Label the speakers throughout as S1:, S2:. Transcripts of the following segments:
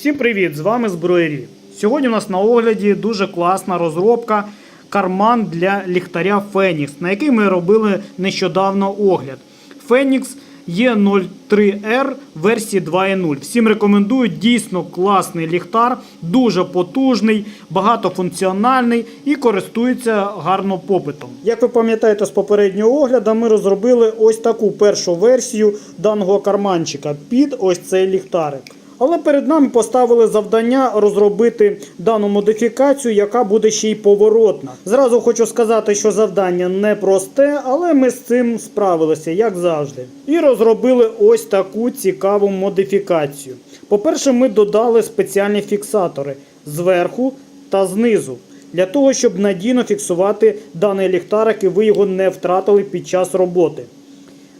S1: Всім привіт! З вами Зброєрі. Сьогодні у нас на огляді дуже класна розробка карман для ліхтаря Фенікс, на який ми робили нещодавно огляд. Фенікс Е03R версії 2.0. Всім рекомендую дійсно класний ліхтар, дуже потужний, багатофункціональний і користується гарно попитом. Як ви пам'ятаєте з попереднього огляду, ми розробили ось таку першу версію даного карманчика під ось цей ліхтарик. Але перед нами поставили завдання розробити дану модифікацію, яка буде ще й поворотна. Зразу хочу сказати, що завдання не просте, але ми з цим справилися, як завжди. І розробили ось таку цікаву модифікацію. По-перше, ми додали спеціальні фіксатори зверху та знизу. Для того, щоб надійно фіксувати даний ліхтарик і ви його не втратили під час роботи.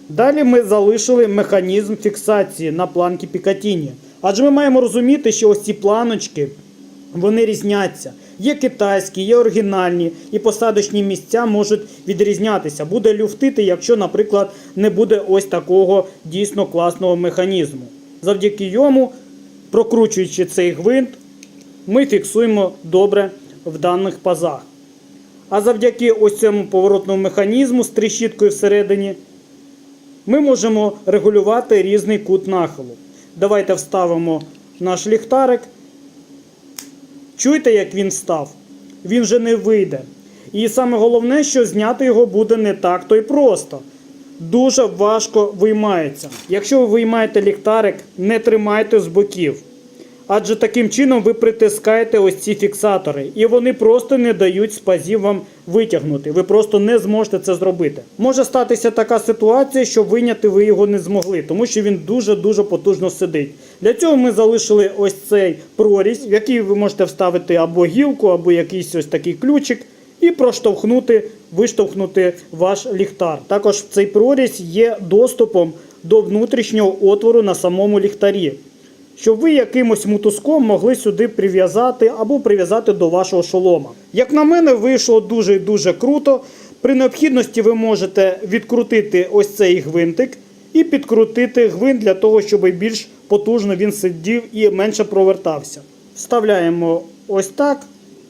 S1: Далі ми залишили механізм фіксації на планки Пікатіні. Адже ми маємо розуміти, що ось ці планочки вони різняться. Є китайські, є оригінальні, і посадочні місця можуть відрізнятися. Буде люфтити, якщо, наприклад, не буде ось такого дійсно класного механізму. Завдяки йому, прокручуючи цей гвинт, ми фіксуємо добре в даних пазах. А завдяки ось цьому поворотному механізму з тріщіткою всередині, ми можемо регулювати різний кут нахилу. Давайте вставимо наш ліхтарик. Чуєте, як він став? Він вже не вийде. І саме головне, що зняти його буде не так то й просто. Дуже важко виймається. Якщо ви виймаєте ліхтарик, не тримайте з боків. Адже таким чином ви притискаєте ось ці фіксатори, і вони просто не дають спазів вам витягнути. Ви просто не зможете це зробити. Може статися така ситуація, що виняти ви його не змогли, тому що він дуже-дуже потужно сидить. Для цього ми залишили ось цей прорізь, в який ви можете вставити або гілку, або якийсь ось такий ключик, і проштовхнути, виштовхнути ваш ліхтар. Також цей прорізь є доступом до внутрішнього отвору на самому ліхтарі щоб ви якимось мотузком могли сюди прив'язати або прив'язати до вашого шолома. Як на мене, вийшло дуже і дуже круто. При необхідності ви можете відкрутити ось цей гвинтик і підкрутити гвинт для того, щоб більш потужно він сидів і менше провертався. Вставляємо ось так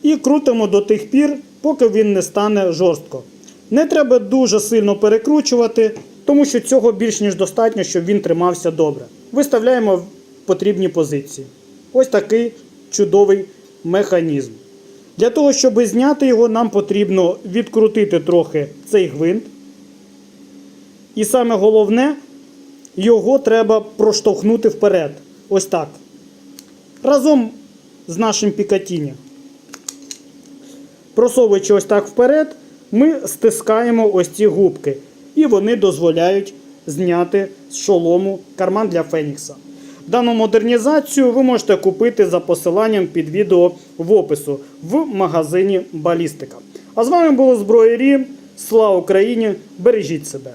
S1: і крутимо до тих пір, поки він не стане жорстко. Не треба дуже сильно перекручувати, тому що цього більш ніж достатньо, щоб він тримався добре. Виставляємо потрібні позиції. Ось такий чудовий механізм. Для того, щоб зняти його, нам потрібно відкрутити трохи цей гвинт. І саме головне, його треба проштовхнути вперед. Ось так. Разом з нашим пікатіні. Просовуючи ось так вперед, ми стискаємо ось ці губки. І вони дозволяють зняти з шолому карман для Фенікса. Дану модернізацію ви можете купити за посиланням під відео в опису в магазині Балістика. А з вами було Зброєрі. Слава Україні! Бережіть себе!